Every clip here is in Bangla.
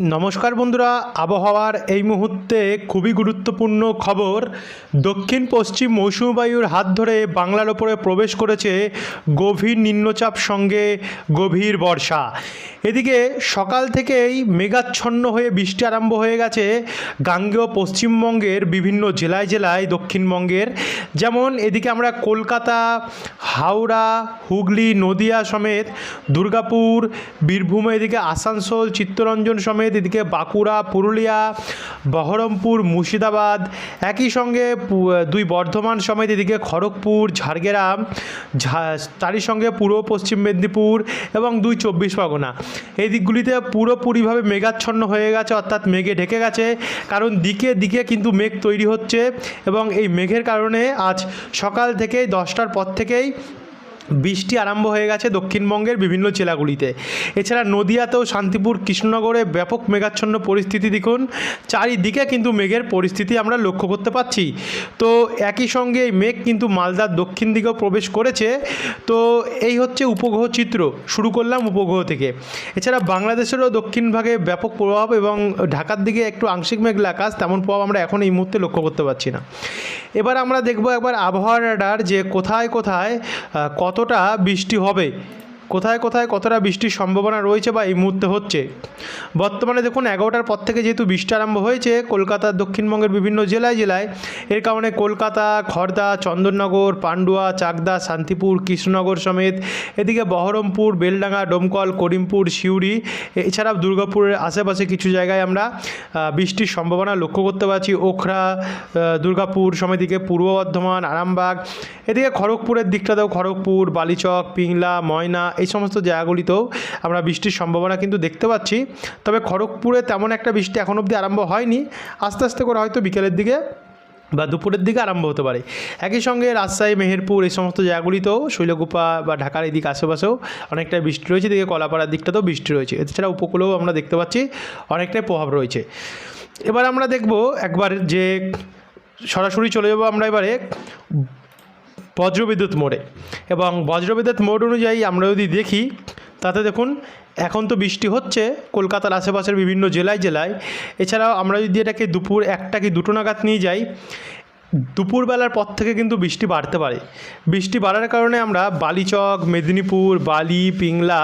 নমস্কার বন্ধুরা, আবহাওয়ার এই মুহূর্তে খুবই গুরুত্বপূর্ণ খবর। দক্ষিণ পশ্চিম মৌসুমী বায়ুর হাত ধরে বাংলার ওপরে প্রবেশ করেছে গভীর নিম্নচাপ সঙ্গে গভীর বর্ষা। এদিকে সকাল থেকেই মেঘাচ্ছন্ন হয়ে বৃষ্টি আরম্ভ হয়ে গেছে গাঙ্গেয় পশ্চিমবঙ্গের বিভিন্ন জেলায় জেলায় দক্ষিণবঙ্গের। যেমন এদিকে আমরা কলকাতা, হাওড়া, হুগলি, নদিয়া সমেত, দুর্গাপুর, বীরভূম, এদিকে আসানসোল, চিত্তরঞ্জন সমেত এদিকে বাঁকুড়া, পুরুলিয়া, বহরমপুর, মুর্শিদাবাদ। একই সঙ্গে দুই বর্ধমান সমেত এদিকে খড়গপুর, ঝাড়গ্রাম তারই সঙ্গে পূর্ব পশ্চিম মেদিনীপুর এবং দুই চব্বিশ পরগনা। এই দিকগুলিতে পুরোপুরিভাবে মেঘাচ্ছন্ন হয়ে গেছে, অর্থাৎ মেঘে ঢেকে গেছে, কারণ দিকে দিকে কিন্তু মেঘ তৈরি হচ্ছে এবং এই মেঘের কারণে আজ সকাল থেকেই, দশটার পর থেকেই বৃষ্টি আরম্ভ হয়ে গেছে দক্ষিণবঙ্গের বিভিন্ন জেলাগুলিতে। এছাড়া নদিয়াতেও শান্তিপুর কৃষ্ণনগরে ব্যাপক মেঘাচ্ছন্ন পরিস্থিতি দেখুন। চারিদিকে কিন্তু মেঘের পরিস্থিতি আমরা লক্ষ্য করতে পারছি তো একই সঙ্গে এই মেঘ কিন্তু মালদার দক্ষিণ দিকেও প্রবেশ করেছে। তো এই হচ্ছে উপগ্রহ চিত্র। শুরু করলাম উপগ্রহ থেকে। এছাড়া বাংলাদেশেরও দক্ষিণ ভাগে ব্যাপক প্রভাব এবং ঢাকার দিকে একটু আংশিক মেঘলা আকাশ তেমন প্রভাব আমরা এখন এই মুহূর্তে লক্ষ্য করতে পারছি না। এবার আমরা দেখব একবার আবহাওয়া রাডার যে কোথায় কোথায় আহ, কতটা বৃষ্টি হবে? কোথায় কোথায় কতটা বৃষ্টির সম্ভাবনা রয়েছে বা এই মুহূর্তে হচ্ছে? বর্তমানে দেখুন এগারোটার পর থেকে যেহেতু বৃষ্টি আরম্ভ হয়েছে কলকাতার দক্ষিণবঙ্গের বিভিন্ন জেলায় জেলায়, এর কারণে কলকাতা খড়দা চন্দননগর, পান্ডুয়া, চাকদা, শান্তিপুর, কৃষ্ণনগর সমেত, এদিকে বহরমপুর, বেলডাঙ্গা, ডোমকল, করিমপুর, সিউড়ি এছাড়া দুর্গাপুরের আশেপাশে কিছু জায়গায় আমরা বৃষ্টির সম্ভাবনা লক্ষ্য করতে পারছি। ওখরা দুর্গাপুর সমেতিকে পূর্ব বর্ধমান, আরামবাগ, এদিকে খড়গপুরের দিকটাতেও খড়গপুর, বালিচক, পিংলা, ময়না এই সমস্ত জায়গাগুলিতেও আমরা বৃষ্টির সম্ভাবনা কিন্তু দেখতে পাচ্ছি। তবে খড়গপুরে তেমন একটা বৃষ্টি এখন অবধি আরম্ভ হয়নি। আস্তে আস্তে করে হয়তো বিকেলের দিকে বা দুপুরের দিকে আরম্ভ হতে পারে। একই সঙ্গে রাজশাহী, মেহেরপুর এই সমস্ত জায়গাগুলিতেও শৈলকুপা বা ঢাকার এই দিক আশেপাশেও অনেকটাই বৃষ্টি রয়েছে। এদিকে কলাপাড়ার দিকটাতেও বৃষ্টি রয়েছে। এছাড়া উপকূলেও আমরা দেখতে পাচ্ছি অনেকটাই প্রভাব রয়েছে। এবার আমরা দেখব একবার যে সরাসরি চলে যাব আমরা এবারে বজ্রবিদ্যুৎ মোড়ে। এবং বজ্রবিদ্যুৎ মোড় অনুযায়ী আমরা যদি দেখি, তাতে দেখুন, এখন তো বৃষ্টি হচ্ছে, কলকাতার আশেপাশের বিভিন্ন জেলায় জেলায়। এছাড়াও আমরা যদি এটাকে দুপুর একটা কি দুটো নাগাদ নিয়ে যাই, দুপুরবেলার পর থেকে কিন্তু বৃষ্টি বাড়তে পারে। বৃষ্টি বাড়ার কারণে আমরা বালিচক, মেদিনীপুর, বালি, পিংলা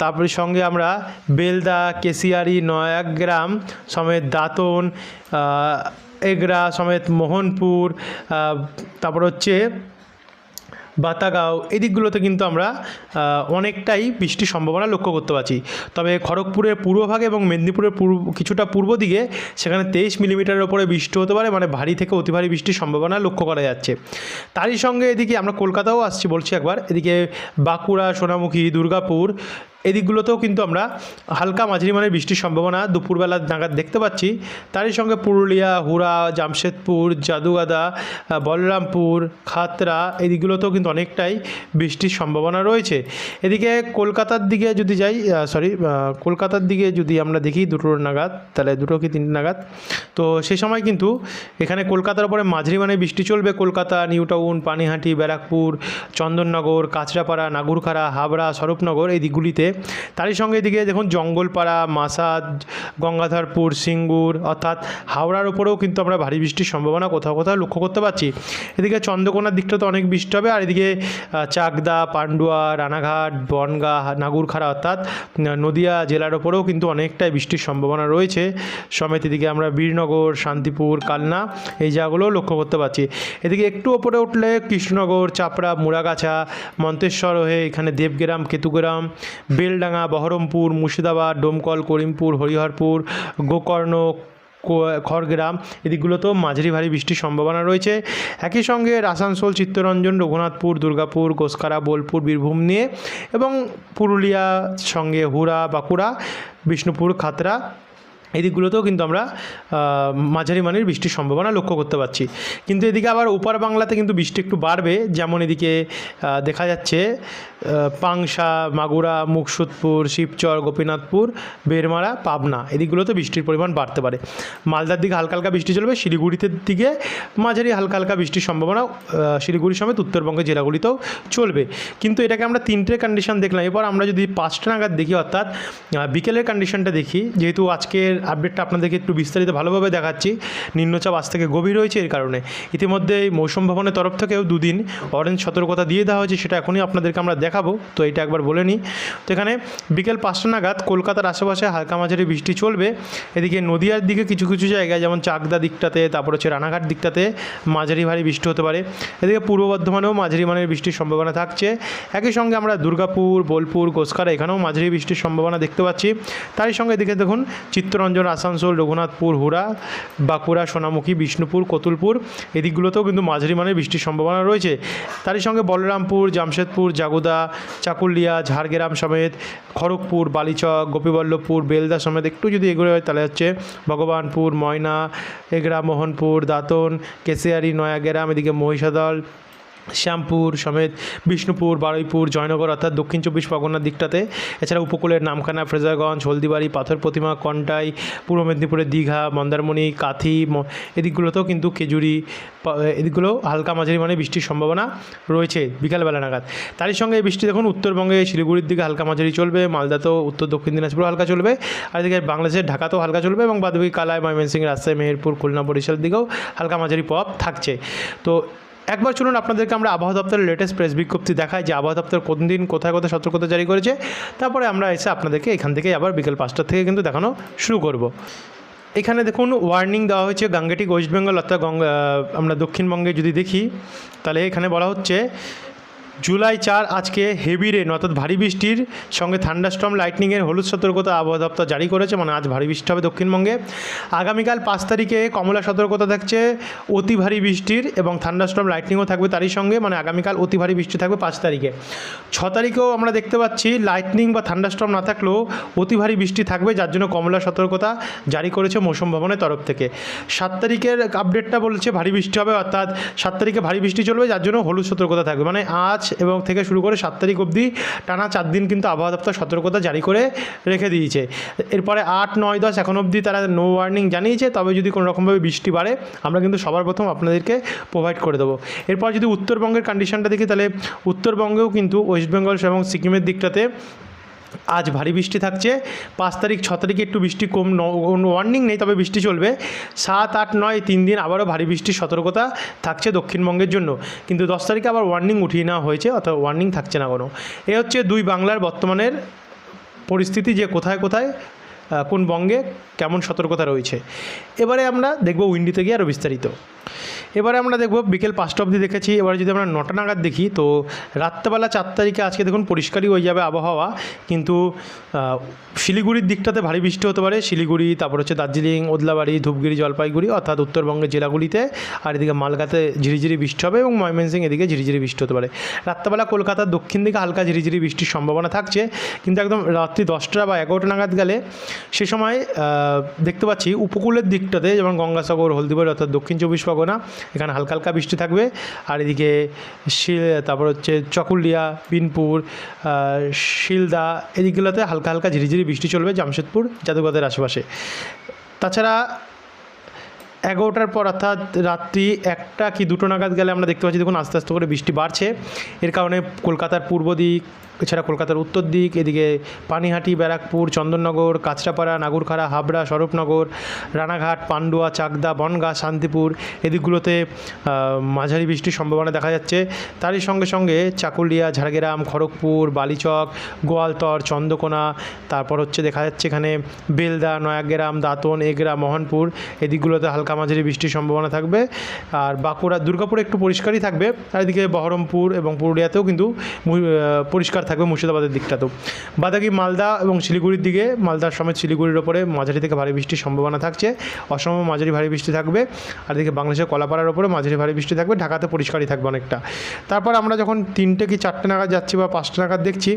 তারপরে সঙ্গে আমরা বেলদা, কেশিয়ারি, নয়াগ্রাম, সমেত দাঁতন এগরা, সমেত মোহনপুর তারপর হচ্ছে বাতাগাঁও, এদিকগুলোতে দিকগুলোতে কিন্তু আমরা অনেকটাই বৃষ্টির সম্ভাবনা লক্ষ্য করতে পারছি। তবে খড়গপুরের পূর্বভাগে এবং মেদিনীপুরের পূর্ব, কিছুটা পূর্ব দিকে সেখানে তেইশ মিলিমিটারের ওপরে বৃষ্টি হতে পারে মানে ভারী থেকে অতি ভারী বৃষ্টির সম্ভাবনা লক্ষ্য করা যাচ্ছে। তারই সঙ্গে এদিকে আমরা কলকাতাও আসছি বলছি একবার, এদিকে বাঁকুড়া, সোনামুখী, দুর্গাপুর এদিকগুলোতেও কিন্তু আমরা হালকা মাঝারি মানের বৃষ্টির সম্ভাবনা দুপুরবেলা নাগাদ দেখতে পাচ্ছি। তারই সঙ্গে পুরুলিয়া, হুড়া, জামশেদপুর, জাদুগাদা বলরামপুর, খাতরা এই দিকগুলোতেও কিন্তু অনেকটাই বৃষ্টির সম্ভাবনা রয়েছে। এদিকে কলকাতার দিকে যদি যাই সরি কলকাতার দিকে যদি আমরা দেখি দুটোর নাগাদ, তাহলে দুটো কি তিনটে নাগাদ? তো সে সময় কিন্তু এখানে কলকাতার উপরে মাঝারি মানে বৃষ্টি চলবে। কলকাতা, নিউ টাউন, পানিহাটি, ব্যারাকপুর, চন্দননগর, কাঁচরাপাড়া, নাগুরখাড়া, হাবড়া, স্বরূপনগর এই দিকগুলিতে তারই সঙ্গে এদিকে দেখুন জঙ্গলপাড়া, মাসাদ, গঙ্গাধরপুর, সিঙ্গুর, অর্থাৎ হাওড়ার ওপরেও কিন্তু আমরা ভারী বৃষ্টির সম্ভাবনা কোথাও কোথাও লক্ষ্য করতে পারছি। এদিকে চন্দ্রকোনার দিকটা তো অনেক বৃষ্টি হবে, আর এদিকে চাকদা, পান্ডুয়া, রানাঘাট, বনগা, নাগুরখাড়া, অর্থাৎ নদিয়া জেলার ওপরেও কিন্তু অনেকটাই বৃষ্টির সম্ভাবনা রয়েছে। সমেত এদিকে আমরা বীরনগর, শান্তিপুর, কালনা, এই জায়গাগুলোও লক্ষ্য করতে পারছি। এদিকে একটু ওপরে উঠলে কৃষ্ণনগর, চাপড়া, মুড়াগাছা, মন্তেশ্বর হয়ে এখানে দেবগ্রাম, কেতুগ্রাম বেলডাঙ্গা, বহরমপুর, মুর্শিদাবাদ, ডোমকল, করিমপুর, হরিহরপুর, গোকর্ণ খড়গ্রাম এদিকগুলোতেও মাঝারি ভারী বৃষ্টির সম্ভাবনা রয়েছে। একই সঙ্গে আসানসোল, চিত্তরঞ্জন, রঘুনাথপুর, দুর্গাপুর গোসকারা বোলপুর, বীরভূম নিয়ে এবং পুরুলিয়া সঙ্গে হুরা বাঁকুড়া, বিষ্ণুপুর খাতড়া এই দিকগুলোতেও কিন্তু আমরা মাঝারি মানের বৃষ্টির সম্ভাবনা লক্ষ্য করতে পারছি। কিন্তু এদিকে আবার ওপার বাংলাতে কিন্তু বৃষ্টি একটু বাড়বে, যেমন এদিকে দেখা যাচ্ছে পাংশা, মাগুরা, মুকসুদপুর, শিবচর, গোপীনাথপুর, বেরমারা, পাবনা এদিকগুলোতে বৃষ্টির পরিমাণ বাড়তে পারে। মালদার দিকে হালকা হালকা বৃষ্টি চলবে, শিলিগুড়িতে দিকে মাঝারি হালকা হালকা বৃষ্টির সম্ভাবনা শিলিগুড়ি সমেত উত্তরবঙ্গের জেলাগুলিতেও চলবে। কিন্তু এটাকে আমরা তিনটে কন্ডিশন দেখলাম। এবার আমরা যদি পাঁচটা নাগাদ দেখি, অর্থাৎ বিকেলের কন্ডিশনটা দেখি, যেহেতু আজকের আপডেটটা আপনাদেরকে একটু বিস্তারিত ভালোভাবে দেখাচ্ছি। নিম্নচাপ আজ থেকে গভীর হয়েছে এর কারণে। ইতিমধ্যে এই মৌসুম ভবনের তরফ থেকেও দুদিন অরেঞ্জ সতর্কতা দিয়ে দেওয়া হয়েছে, সেটা এখনই আপনাদেরকে আমরা দেখাবো। তো এটা একবার বলে নিই। তো এখানে বিকেল পাঁচটা নাগাদ কলকাতার আশেপাশে হালকা মাঝারি বৃষ্টি চলবে। এদিকে নদিয়ার দিকে কিছু কিছু জায়গায় যেমন চাকদা দিকটাতে, তারপর হচ্ছে রানাঘাট দিকটাতে মাঝারি ভারী বৃষ্টি হতে পারে। এদিকে পূর্ব বর্ধমানেও মাঝারি মানের বৃষ্টির সম্ভাবনা থাকছে। একই সঙ্গে আমরা দুর্গাপুর, বোলপুর গোসকারা এখানেও মাঝারি বৃষ্টির সম্ভাবনা দেখতে পাচ্ছি। তারই সঙ্গে এদিকে দেখুন, চিত্তরঞ্জন আসানসোল, রঘুনাথপুর, হুড়া, বাঁকুড়া, সোনামুখী, বিষ্ণুপুর, কতুলপুর, এদিকগুলোতেও কিন্তু মাঝারি মানের বৃষ্টির সম্ভাবনা রয়েছে। তারই সঙ্গে বলরামপুর, জামশেদপুর, জাগুদা, চাকুলিয়া, ঝাড়গ্রাম সমেত খড়গপুর, বালিচক, গোপীবল্লভপুর, বেলদা সমেত একটু যদি এগুলো হয় তাহলে হচ্ছে ভগবানপুর, ময়না, এগরা, মোহনপুর, দাঁতন, কেশিয়ারি, নয়াগ্রাম, এদিকে মহিষাদল শ্যামপুর সমেত বিষ্ণুপুর, বারুইপুর, জয়নগর অর্থাৎ দক্ষিণ চব্বিশ পরগনার দিকটাতে। এছাড়া উপকূলের নামখানা ফ্রেজারগঞ্জ, হলদিবাড়ি পাথর প্রতিমা কন্টাই, পূর্ব মেদিনীপুরের দীঘা, মন্দারমণি, কাথি এদিকগুলোতেও কিন্তু খেজুরি এদিকগুলো হালকা মাঝারি মানে বৃষ্টির সম্ভাবনা রয়েছে বিকালবেলা নাগাদ। তারই সঙ্গে এই বৃষ্টি দেখুন, উত্তরবঙ্গে শিলিগুড়ির দিকে হালকা মাঝারি চলবে, মালদাতেও উত্তর দক্ষিণ দিনাজপুর হালকা চলবে, আর এদিকে বাংলাদেশের ঢাকাতেও হালকা চলবে এবং বাদবাকি কালায় ময়মনসিংহ, রাজশাহী, মেহেরপুর, খুলনা বরিশাল দিকেও হালকা মাঝারি প্রভাব থাকছে। তো একবার চলুন আপনাদেরকে আমরা আবহাওয়া দপ্তরের লেটেস্ট প্রেস বিজ্ঞপ্তি দেখাই যে আবহাওয়া দপ্তর কোন দিন কোথায় কোথায় সতর্কতা জারি করেছে। তারপরে আমরা এসে আপনাদেরকে এখান থেকে আবার বিকেল পাঁচটা থেকে কিন্তু দেখানো শুরু করব। এখানে দেখুন ওয়ার্নিং দেওয়া হয়েছে গাঙ্গেটিক ওয়েস্ট বেঙ্গল অর্থাৎ গঙ্গা, আমরা দক্ষিণবঙ্গে যদি দেখি, তাহলে এখানে বলা হচ্ছে জুলাই চার আজকে হেভি রেন অর্থাৎ ভারী বৃষ্টির সঙ্গে থান্ডারস্টর্ম, লাইটনিংয়ের হলুদ সতর্কতা আবহাওয়া দপ্তর জারি করেছে মানে আজ ভারী বৃষ্টি হবে দক্ষিণবঙ্গে। আগামীকাল পাঁচ তারিখে কমলা সতর্কতা থাকছে, অতি ভারী বৃষ্টির এবং থান্ডারস্টর্ম, লাইটনিংও থাকবে তারই সঙ্গে মানে আগামীকাল অতি ভারী বৃষ্টি থাকবে পাঁচ তারিখে। ছ তারিখেও আমরা দেখতে পাচ্ছি, লাইটনিং বা থান্ডারস্টর্ম না থাকলেও অতি ভারী বৃষ্টি থাকবে, যার জন্য কমলা সতর্কতা জারি করেছে মৌসুম ভবনের তরফ থেকে। সাত তারিখের আপডেটটা বলছে ভারী বৃষ্টি হবে, অর্থাৎ সাত তারিখে ভারী বৃষ্টি চলবে, যার জন্য হলুদ সতর্কতা থাকবে। মানে আজ এবং থেকে শুরু করে সাত তারিখ অবধি টানা চার দিন কিন্তু আবহাওয়া দপ্তর সতর্কতা জারি করে রেখে দিয়েছে। এরপরে আট, নয়, দশ এখন অবধি তারা নো ওয়ার্নিং জানিয়েছে, তবে যদি কোনো রকমভাবে বৃষ্টি বাড়ে, আমরা কিন্তু সবার প্রথম আপনাদেরকে প্রোভাইড করে দেবো। এরপর যদি উত্তরবঙ্গের কন্ডিশনটা দেখি, তাহলে উত্তরবঙ্গেও কিন্তু ওয়েস্ট বেঙ্গল এবং সিকিমের দিকটাতে আজ ভারী বৃষ্টি থাকছে। পাঁচ তারিখ, ছ তারিখে একটু বৃষ্টি কম ওয়ার্নিং নেই, তবে বৃষ্টি চলবে। সাত, আট, নয়, তিন দিন আবারও ভারী বৃষ্টির সতর্কতা থাকছে দক্ষিণবঙ্গের জন্য। কিন্তু দশ তারিখে আবার ওয়ার্নিং উঠিয়ে নেওয়া হয়েছে, অর্থাৎ ওয়ার্নিং থাকছে না কোনো। এ হচ্ছে দুই বাংলার বর্তমানের পরিস্থিতি যে কোথায় কোথায় কোন বঙ্গে কেমন সতর্কতা রয়েছে। এবারে আমরা দেখব উইন্ডিতে গিয়ে আরও বিস্তারিত। এবারে আমরা দেখব বিকেল পাঁচটা অবধি দেখেছি। এবারে যদি আমরা নটা নাগাদ দেখি, তো রাত্রেবেলা চার তারিখে আজকে দেখুন পরিষ্কারই হয়ে যাবে আবহাওয়া। কিন্তু শিলিগুড়ির দিকটাতে ভারী বৃষ্টি হতে পারে। শিলিগুড়ি, তারপর হচ্ছে দার্জিলিং, ওদলাবাড়ি ধূপগুড়ি জলপাইগুড়ি, অর্থাৎ উত্তরবঙ্গের জেলাগুলিতে আর এদিকে মালগাতে ঝিরিঝিরি বৃষ্টি হবে এবং ময়মনসিং এদিকে ঝিরিঝিরি বৃষ্টি হতে পারে। রাত্রেবেলা কলকাতার দক্ষিণ দিকে হালকা ঝিরিঝিরি বৃষ্টির সম্ভাবনা থাকছে। কিন্তু একদম রাত্রি দশটা বা এগারোটা নাগাদ গেলে সে সময় দেখতে পাচ্ছি উপকূলের দিকটাতে যেমন গঙ্গাসাগর, হলদিবাড়ি অর্থাৎ দক্ষিণ চব্বিশ পরগনা, এখানে হালকা হালকা বৃষ্টি থাকবে। আর এদিকে শিল, তারপর হচ্ছে চকুলিয়া, বিনপুর শিলদা, এদিকগুলোতে হালকা হালকা ঝিরিঝিরি বৃষ্টি চলবে জামশেদপুর, জাদুঘরের আশেপাশে। তাছাড়া এগারোটার পর অর্থাৎ রাত্রি একটা কি দুটো নাগাদ গেলে আমরা দেখতে পাচ্ছি, দেখুন আস্তে আস্তে করে বৃষ্টি বাড়ছে। এর কারণে কলকাতার পূর্ব দিক এছাড়া কলকাতার উত্তর দিক, এদিকে পানিহাটি, ব্যারাকপুর, চন্দননগর, কাঁচরাপাড়া, নাগুরখাড়া, হাবড়া, স্বরূপনগর, রানাঘাট, পান্ডুয়া, চাকদা, বনগা, শান্তিপুর এদিকগুলোতে মাঝারি বৃষ্টির সম্ভাবনা দেখা যাচ্ছে। তারই সঙ্গে সঙ্গে চাকুলিয়া, ঝাড়গ্রাম, খড়গপুর, বালিচক, গোয়ালতর, চন্দ্রকোনা, তারপর হচ্ছে দেখা যাচ্ছে এখানে বেলদা, নয়াগ্রাম, দাঁতন, এগরা, মোহনপুর এদিকগুলোতে হালকা মাঝারি বৃষ্টির সম্ভাবনা থাকবে। আর বাঁকুড়া, দুর্গাপুর একটু পরিষ্কারই থাকবে। আর এদিকে বহরমপুর এবং পুরুলিয়াতেও কিন্তু মু- পরিষ্কার থাকবে মুর্শিদাবাদের দিকটাতেও বাদাকি মালদা এবং শিলিগুড়ির দিকে, মালদার সমেত শিলিগুড়ির ওপরে, মাঝারি থেকে ভারী বৃষ্টির সম্ভাবনা থাকছে। অসম মাঝারি ভারী বৃষ্টি থাকবে, আর এদিকে বাংলাদেশের কলাপাড়ার ওপরে মাঝারি ভারী বৃষ্টি থাকবে, ঢাকাতে পরিষ্কারই থাকবে অনেকটা। তারপর আমরা যখন তিনটে কি চারটে নাগাদ যাচ্ছি বা পাঁচটা নাগাদ দেখছি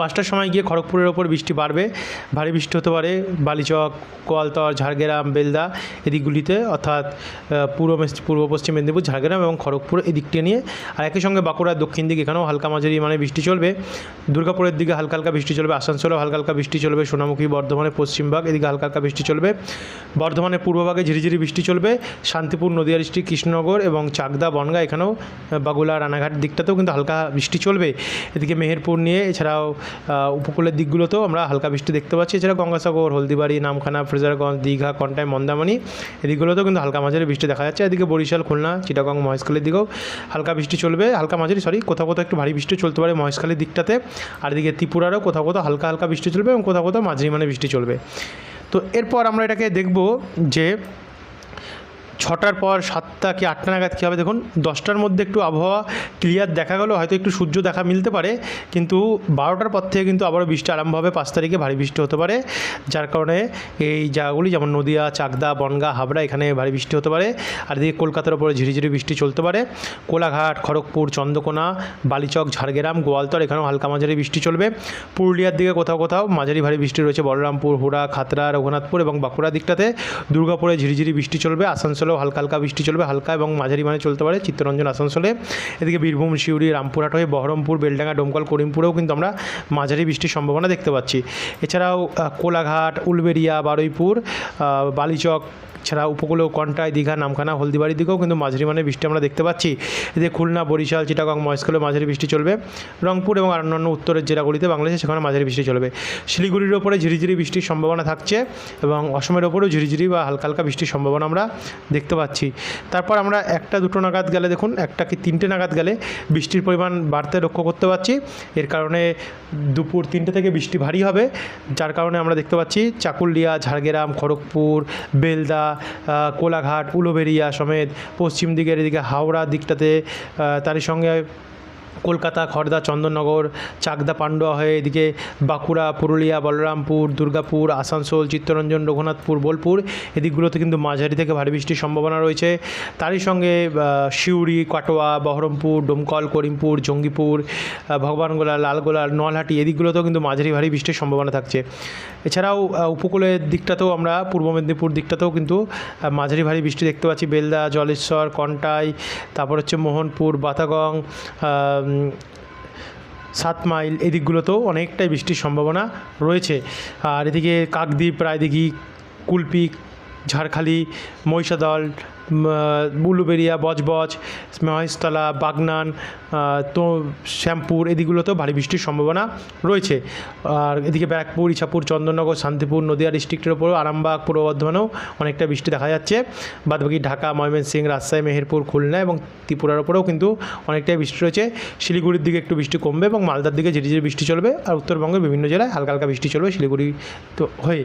পাঁচটার সময় গিয়ে খড়গপুরের ওপর বৃষ্টি বাড়বে। ভারী বৃষ্টি হতে পারে বালিচক কোয়ালতর ঝাড়গ্রাম, বেলদা এদিকগুলিতে, অর্থাৎ পূর্ব পূর্ব পশ্চিম মেদিনীপুর, ঝাড়গ্রাম এবং খড়গপুর এদিকটা নিয়ে। আর একই সঙ্গে বাঁকুড়ার দক্ষিণ দিকে, এখানেও হালকা মাঝারি মানে বৃষ্টি চলবে। দুর্গাপুরের দিকে হালকা হালকা বৃষ্টি চলবে, আসানসোলেও হালকা হালকা বৃষ্টি চলবে, সোনামুখী বর্ধমানের পশ্চিমভাগ এদিকে হালকা হালকা বৃষ্টি চলবে। বর্ধমানের পূর্বভাগে ঝিরিঝিরি বৃষ্টি চলবে, শান্তিপুর, নদিয়া ডিস্ট্রিক্ট, কৃষ্ণনগর এবং চাকদা, বনগা, এখানেও বাগুলা রানাঘাট দিকটাতেও কিন্তু হালকা বৃষ্টি চলবে। এদিকে মেহেরপুর নিয়ে, এছাড়াও উপকূলের দিকগুলোতেও আমরা হালকা বৃষ্টি দেখতে পাচ্ছি। এছাড়া গঙ্গাসাগর, হলদিবাড়ি, নামখানা, ফ্রেজারগঞ্জ, দীঘা, কন্টাই মন্দামণি এদিকগুলোতেও কিন্তু হালকা মাঝারি বৃষ্টি দেখা যাচ্ছে। এদিকে বরিশাল, খুলনা, চিটাগং, মহেশখালীর দিকেও হালকা বৃষ্টি চলবে। হালকা মাঝারি সরি কোথাও কোথাও একটু ভারী বৃষ্টি চলতে পারে মহেশখালীর দিকটাতে। আর এদিকে ত্রিপুরারও কোথাও কোথাও হালকা হালকা বৃষ্টি চলবে এবং কোথাও কোথাও মাঝারি মানে বৃষ্টি চলবে। তো এরপর আমরা এটাকে দেখব যে ছটার পর সাতটা কি আটটা নাগাদ কী হবে? দেখুন, দশটার মধ্যে একটু আবহাওয়া ক্লিয়ার দেখা গেলো, হয়তো একটু সূর্য দেখা মিলতে পারে, কিন্তু বারোটার পর থেকে কিন্তু আবারও বৃষ্টি আরম্ভ হবে, পাঁচ তারিখে ভারী বৃষ্টি হতে পারে, যার কারণে এই জায়গাগুলি যেমন নদিয়া, চাকদা, বনগা, হাবড়া, এখানে ভারী বৃষ্টি হতে পারে, আর এদিকে কলকাতার ওপরে ঝিরিঝিরি বৃষ্টি চলতে পারে, কোলাঘাট, খড়গপুর, চন্দ্রকোনা, বালিচক, ঝাড়গ্রাম, গোয়ালতর, এখানেও হালকা মাঝারি বৃষ্টি চলবে, পুরুলিয়ার দিকে কোথাও কোথাও মাঝারি ভারী বৃষ্টি রয়েছে, বলরামপুর, হুড়া, খাতড়া, রঘুনাথপুর এবং বাঁকুড়া দিকটাতে, দুর্গাপুরে ঝিরিঝিরি বৃষ্টি চলবে আসানসোলেও হালকা হালকা বৃষ্টি চলবে, হালকা এবং মাঝারি মানে চলতে পারে চিত্তরঞ্জন আসানসোলে। এদিকে বীরভূম শিউরি রামপুরহাট হয়ে বহরমপুর, বেলডাঙ্গা, ডোমকল, করিমপুরেও কিন্তু আমরা মাঝারি বৃষ্টির সম্ভাবনা দেখতে পাচ্ছি। এছাড়াও কোলাঘাট, উলবেড়িয়া, বারুইপুর বালিচক ছাড়া উপকূলেও কন্টাই দীঘা, নামখানা, হলদিবাড়ির দিকেও কিন্তু মাঝারি মানে বৃষ্টি আমরা দেখতে পাচ্ছি। এদিকে খুলনা, বরিশাল, চিটাগং মহেশখালে মাঝারি বৃষ্টি চলবে। রংপুর এবং অন্যান্য উত্তরের জেলাগুলিতে বাংলাদেশে সেখানে মাঝারি বৃষ্টি চলবে। শিলিগুড়ির ওপরে ঝিরিঝিরি বৃষ্টির সম্ভাবনা থাকছে এবং অসমের ওপরেও ঝিরিঝিরি বা হালকা হালকা বৃষ্টির সম্ভাবনা আমরা দেখতে পাচ্ছি। তারপর আমরা একটা দুটো নাগাদ গেলে দেখুন, একটা কি তিনটে নাগাদ গেলে বৃষ্টির পরিমাণ বাড়তে লক্ষ্য করতে পারছি। এর কারণে দুপুর তিনটে থেকে বৃষ্টি ভারী হবে, যার কারণে আমরা দেখতে পাচ্ছি চাকুলিয়া, ঝাড়গ্রাম, খড়গপুর, বেলদা কোলাঘাট উলোবেরিয়া সমেত পশ্চিম দিকের এদিকে হাওড়া দিকটাতে তারই সঙ্গে কলকাতা খড়দা চন্দননগর, চাকদা, পান্ডুয়া হয়ে এদিকে বাঁকুড়া, পুরুলিয়া, বলরামপুর, দুর্গাপুর, আসানসোল, চিত্তরঞ্জন, রঘুনাথপুর, বোলপুর এদিকগুলোতে কিন্তু মাঝারি থেকে ভারী বৃষ্টির সম্ভাবনা রয়েছে। তারই সঙ্গে সিউড়ি, কাটোয়া, বহরমপুর, ডোমকল, করিমপুর, জঙ্গিপুর ভগবানগোলা, লালগোলা নলহাটি এদিকগুলোতেও কিন্তু মাঝারি ভারী বৃষ্টির সম্ভাবনা থাকছে। এছাড়াও উপকূলের দিকটাতেও আমরা, পূর্ব মেদিনীপুর দিকটাতেও কিন্তু মাঝারি ভারী বৃষ্টি দেখতে পাচ্ছি। বেলদা, জলেশ্বর, কন্টাই, তারপর হচ্ছে মোহনপুর, বাতাগং সাত মাইল এদিকগুলোতেও অনেকটাই বৃষ্টির সম্ভাবনা রয়েছে। আর এদিকে কাকদ্বীপ রায়দিঘি কুলপি ঝাড়খালি, মহিষাদল বুলুবেরিয়া বজবজ, মহেশতলা, বাগনান তো শ্যামপুর, এদিকগুলোতেও ভারী বৃষ্টির সম্ভাবনা রয়েছে। আর এদিকে ব্যারাকপুর, ইছাপুর, চন্দননগর, শান্তিপুর, নদিয়া ডিস্ট্রিক্টের ওপরও আরামবাগ, পূর্ব বর্ধমানেও অনেকটা বৃষ্টি দেখা যাচ্ছে। বাদবাকি ঢাকা, ময়মনসিংহ, রাজশাহী, মেহেরপুর, খুলনা এবং ত্রিপুরার ওপরেও কিন্তু অনেকটাই বৃষ্টি রয়েছে। শিলিগুড়ির দিকে একটু বৃষ্টি কমবে এবং মালদার দিকে ঝিরিঝিরি বৃষ্টি চলবে। আর উত্তরবঙ্গের বিভিন্ন জেলায় হালকা হালকা বৃষ্টি চলবে শিলিগুড়ি তো হয়ে।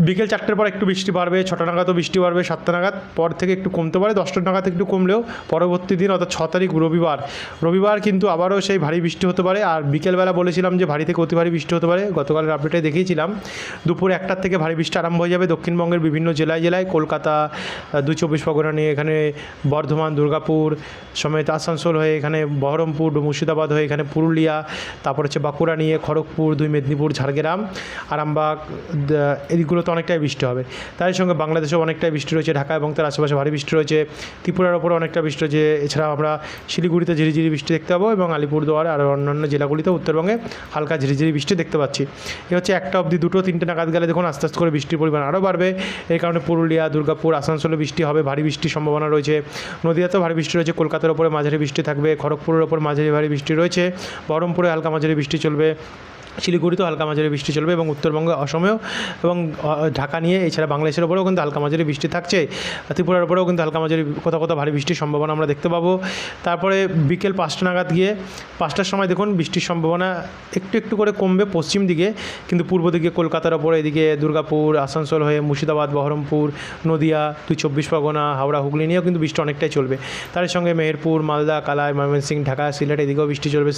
বিকেল চারটের পর একটু বৃষ্টি বাড়বে, ছটা নাগাদও বৃষ্টি বাড়বে, সাতটা নাগাদ। পর থেকে একটু কমতে পারে, দশটা নাগাদ একটু কমলেও পরবর্তী দিন, অর্থাৎ ছ তারিখ রবিবার। রবিবার কিন্তু আবারও সেই ভারী বৃষ্টি হতে পারে। আর বিকেলবেলা বলেছিলাম যে ভারী থেকে অতি ভারী বৃষ্টি হতে পারে। গতকালের আপডেটে দেখিয়েছিলাম, দুপুর একটার থেকে ভারী বৃষ্টি আরম্ভ হয়ে যাবে দক্ষিণবঙ্গের বিভিন্ন জেলায় জেলায়। কলকাতা দুই চব্বিশ পরগনা নিয়ে এখানে বর্ধমান, দুর্গাপুর সমেত আসানসোল হয়ে এখানে বহরমপুর, মুর্শিদাবাদ হয়ে এখানে পুরুলিয়া, তারপর হচ্ছে বাঁকুড়া নিয়ে খড়গপুর, দুই মেদিনীপুর, ঝাড়গ্রাম, আরামবাগ, দ- এদিকগুলোতে অনেকটাই বৃষ্টি হবে। তার সঙ্গে বাংলাদেশেও অনেকটাই বৃষ্টি রয়েছে, ঢাকা এবং তার আশেপাশে ভারী বৃষ্টি রয়েছে। ত্রিপুরার ওপরে অনেকটা বৃষ্টি রয়েছে। এছাড়াও আমরা শিলিগুড়িতে ঝিরিঝিরি বৃষ্টি দেখতে পাবো এবং আলিপুরদুয়ার আর অন্যান্য জেলাগুলিতে উত্তরবঙ্গে হালকা ঝিরিঝিরি বৃষ্টি দেখতে পাচ্ছি। এ হচ্ছে একটা অবধি দুটো তিনটে নাগাদ গেলে দেখুন আস্তে আস্তে করে বৃষ্টির পরিমাণ আরও বাড়বে। এই কারণে পুরুলিয়া, দুর্গাপুর, আসানসোলে বৃষ্টি হবে, ভারী বৃষ্টির সম্ভাবনা রয়েছে। নদীয়াতেও ভারী বৃষ্টি রয়েছে, কলকাতার ওপরে মাঝারি বৃষ্টি থাকবে, খড়গপুরের ওপর মাঝারি ভারী বৃষ্টি রয়েছে, বহরমপুরে হালকা মাঝারি বৃষ্টি চলবে। শিলিগুড়িতেও হালকা মাঝারি বৃষ্টি চলবে এবং উত্তরবঙ্গে অসমেও এবং ঢাকা নিয়ে, এছাড়া বাংলাদেশের ওপরেও কিন্তু হালকা মাঝারি বৃষ্টি থাকছে। ত্রিপুরার ওপরেও কিন্তু হালকা মাঝারি কোথাও কোথাও ভারী বৃষ্টির সম্ভাবনা আমরা দেখতে পাবো। তারপরে বিকেল পাঁচটা নাগাদ গিয়ে, পাঁচটার সময় দেখুন বৃষ্টির সম্ভাবনা একটু একটু করে কমবে পশ্চিম দিকে, কিন্তু পূর্ব দিকে কলকাতার ওপরে, এদিকে দুর্গাপুর, আসানসোল হয়ে মুর্শিদাবাদ, বহরমপুর, নদিয়া, দুই চব্বিশ পরগনা, হাওড়া, হুগলি নিয়েও কিন্তু বৃষ্টি অনেকটাই চলবে। তার সঙ্গে মেহেরপুর, মালদা, কালাই, ময়মনসিংহ, ঢাকা, সিলেট, এদিকেও বৃষ্টি চলবে।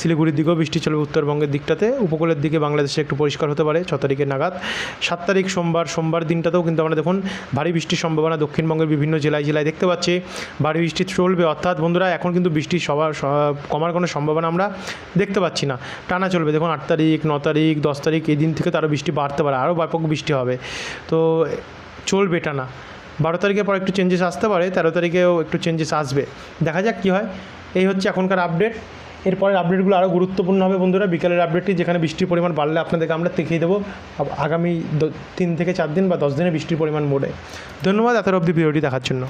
শিলিগুড়ির দিকেও বৃষ্টি চলবে উত্তরবঙ্গের দিকটাতে। উপকূলের দিকে বাংলাদেশে একটু পরিষ্কার হতে পারে, ছ তারিখের নাগাদ। সাত তারিখ সোমবার সোমবার দিনটাতেও কিন্তু আমরা দেখুন ভারী বৃষ্টির সম্ভাবনা দক্ষিণবঙ্গের বিভিন্ন জেলায় জেলায় দেখতে পাচ্ছি। ভারী বৃষ্টি চলবে, অর্থাৎ বন্ধুরা এখন কিন্তু বৃষ্টি সবার কমার কোনো সম্ভাবনা আমরা দেখতে পাচ্ছি না। টানা চলবে, দেখুন আট তারিখ, ন তারিখ, দশ তারিখ এই দিন থেকে তো আরও বৃষ্টি বাড়তে পারে আরও ব্যাপক বৃষ্টি হবে। তো চলবে টানা। বারো তারিখের পর একটু চেঞ্জেস আসতে পারে, তেরো তারিখেও একটু চেঞ্জেস আসবে। দেখা যাক কী হয়। এই হচ্ছে এখনকার আপডেট এরপরের আপডেটগুলো আরও গুরুত্বপূর্ণ হবে বন্ধুরা। বিকালের আপডেটটি যেখানে বৃষ্টির পরিমাণ বাড়লে আপনাদেরকে আমরা দেখিয়ে দেবো আগামী তিন থেকে চার দিন বা দশ দিনে বৃষ্টির পরিমাণ মোড়ে ধন্যবাদ এত অবধি ভিডিওটি দেখার জন্য।